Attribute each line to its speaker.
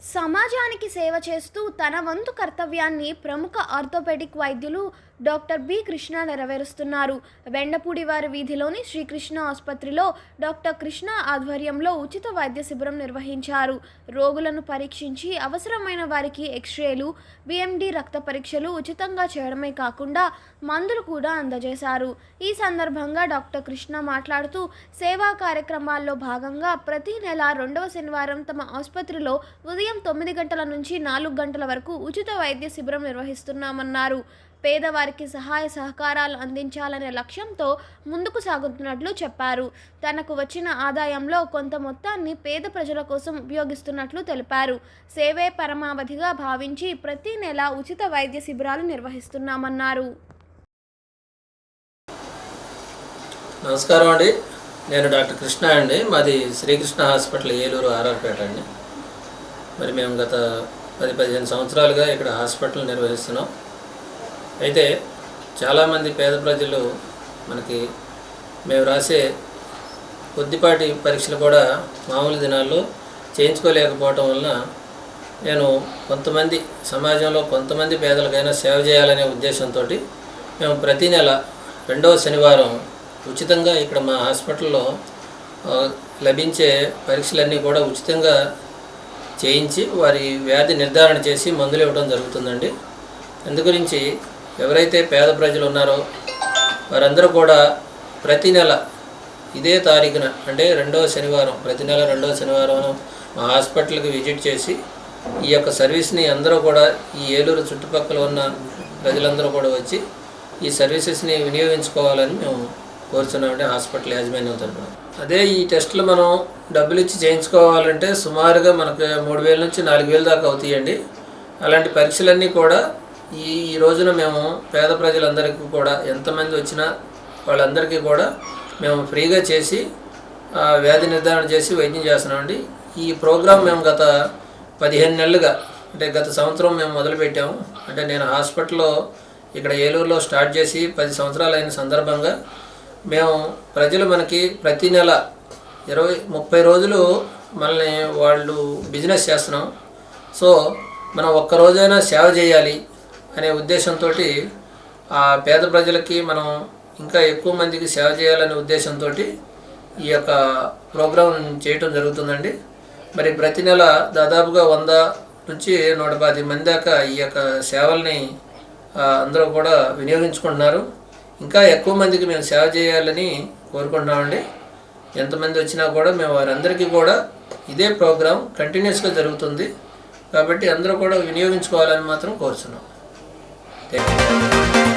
Speaker 1: సమాజానికి సేవ చేస్తూ తన వంతు కర్తవ్యాన్ని ప్రముఖ ఆర్థోపెడిక్ వైద్యులు డాక్టర్ బి కృష్ణ నెరవేరుస్తున్నారు. వెండపూడి వారి వీధిలోని శ్రీకృష్ణ ఆసుపత్రిలో డాక్టర్ కృష్ణ ఆధ్వర్యంలో ఉచిత వైద్య శిబిరం నిర్వహించారు. రోగులను పరీక్షించి అవసరమైన వారికి ఎక్స్రేలు బిఎండి రక్త పరీక్షలు ఉచితంగా చేయడమే కాకుండా మందులు కూడా అందజేశారు. ఈ సందర్భంగా డాక్టర్ కృష్ణ మాట్లాడుతూ సేవా కార్యక్రమాల్లో భాగంగా ప్రతి నెల రెండవ శనివారం తమ ఆసుపత్రిలో ఉదయం తొమ్మిది గంటల నుంచి నాలుగు గంటల వరకు ఉచిత వైద్య శిబిరం నిర్వహిస్తున్నామన్నారు. పేదవారికి సహాయ సహకారాలు అందించాలనే లక్ష్యంతో ముందుకు సాగుతున్నట్లు చెప్పారు. తనకు వచ్చిన ఆదాయంలో కొంత మొత్తాన్ని పేద ప్రజల కోసం ఉపయోగిస్తున్నట్లు తెలిపారు. సేవే పరమావధిగా భావించి ప్రతి నెల ఉచిత వైద్య శిబిరాలు నిర్వహిస్తున్నామన్నారు.
Speaker 2: నమస్కారం అండి. నేను డాక్టర్ కృష్ణ అండి. మాది శ్రీకృష్ణ హాస్పిటల్ ఏలూరు ఆర్ఆర్పేట అండి. మరి మేము గత పది పదిహేను సంవత్సరాలుగా ఇక్కడ హాస్పిటల్ నిర్వహిస్తున్నాం. అయితే చాలామంది పేద ప్రజలు మనకి మేము రాసే కొద్దిపాటి పరీక్షలు కూడా మామూలు దినాల్లో చేయించుకోలేకపోవటం వలన నేను కొంతమంది సమాజంలో కొంతమంది పేదలకైనా సేవ చేయాలనే ఉద్దేశంతో మేము ప్రతి నెల రెండవ శనివారం ఉచితంగా ఇక్కడ మా హాస్పిటల్లో లభించే పరీక్షలన్నీ కూడా ఉచితంగా చేయించి వారి వ్యాధి నిర్ధారణ చేసి మందులు ఇవ్వడం జరుగుతుందండి. అందు గురించి ఎవరైతే పేద ప్రజలు ఉన్నారో వారందరూ కూడా ప్రతి నెల ఇదే తారీఖున అంటే రెండవ శనివారం ప్రతి నెల రెండవ శనివారం మా హాస్పిటల్కి విజిట్ చేసి ఈ యొక్క సర్వీస్ని అందరూ కూడా ఈ ఏలూరు చుట్టుపక్కల ఉన్న ప్రజలందరూ కూడా వచ్చి ఈ సర్వీసెస్ని వినియోగించుకోవాలని మేము కోరుతున్నామండి హాస్పిటల్ యాజమాన్యం తరఫున. అదే ఈ టెస్టులు మనం డబ్బులు ఇచ్చి చేయించుకోవాలంటే సుమారుగా మనకు మూడు వేల నుంచి నాలుగు వేలు దాకా అవుతాయండి. అలాంటి పరీక్షలన్నీ కూడా ఈ ఈ రోజున మేము పేద ప్రజలందరికీ కూడా ఎంతమంది వచ్చినా వాళ్ళందరికీ కూడా మేము ఫ్రీగా చేసి వ్యాధి నిర్ధారణ చేసి వైద్యం చేస్తున్నామండి. ఈ ప్రోగ్రాం మేము గత పదిహేను నెలలుగా అంటే గత సంవత్సరం మేము మొదలుపెట్టాము. అంటే నేను హాస్పిటల్లో ఇక్కడ ఏలూరులో స్టార్ట్ చేసి పది సంవత్సరాలు అయిన సందర్భంగా మేము ప్రజలు మనకి ప్రతి నెల ఇరవై ముప్పై రోజులు మనల్ని వాళ్ళు బిజినెస్ చేస్తున్నాం. సో మనం ఒక్క రోజైనా సేవ చేయాలి. అనే ఉద్దేశంతో ఆ పేద ప్రజలకి మనం ఇంకా ఎక్కువ మందికి సేవ చేయాలనే ఉద్దేశంతో ఈ యొక్క ప్రోగ్రాం చేయటం జరుగుతుందండి. మరి ప్రతి నెల దాదాపుగా వంద నుంచి నూట పది మంది దాకా ఈ యొక్క సేవల్ని అందరూ కూడా వినియోగించుకుంటున్నారు. ఇంకా ఎక్కువ మందికి మేము సేవ చేయాలని కోరుకుంటున్నామండి. ఎంతమంది వచ్చినా కూడా మేము వారందరికీ కూడా ఇదే ప్రోగ్రాం కంటిన్యూస్గా జరుగుతుంది. కాబట్టి అందరూ కూడా వినియోగించుకోవాలని మాత్రం కోరుతున్నాం Thank you.